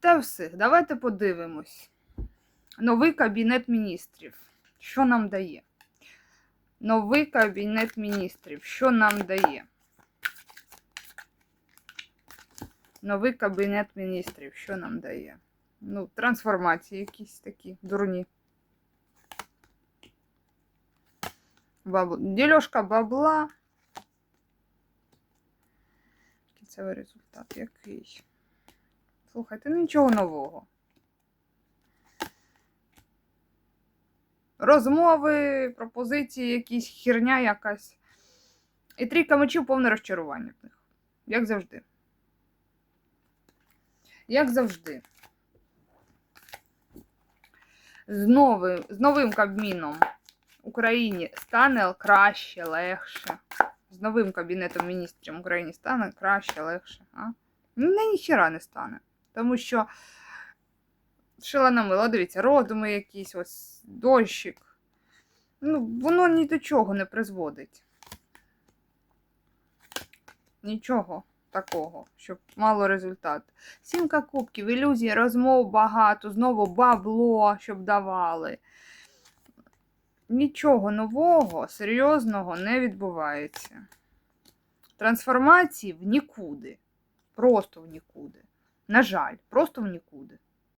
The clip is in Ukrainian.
те все. Давайте подивимось. Новий кабінет міністрів. Що нам дає? Новий кабінет міністрів. Що нам дає? Новий кабінет міністрів. Що нам дає? Ну, трансформації якісь такі дурні. Бабл... Дільошка бабла. Кінцевий результат який? Слухайте, нічого нового. Розмови, пропозиції, якісь херня якась. І трійка мечів повне розчарування в них. Як завжди. Як завжди. З, новим, з новим Кабміном Україні стане краще, легше. З новим Кабінетом міністрів Україні стане краще, легше. А? Не ніхіра не стане. Тому що шила мило, дивіться, роздуми якісь, ось дощик. Ну, воно ні до чого не призводить. Нічого такого, щоб мало результат. Сімка кубків, ілюзії, розмов багато, знову бабло, щоб давали. Нічого нового, серйозного не відбувається. Трансформації в нікуди. Просто в нікуди. На жаль, просто в нікуди.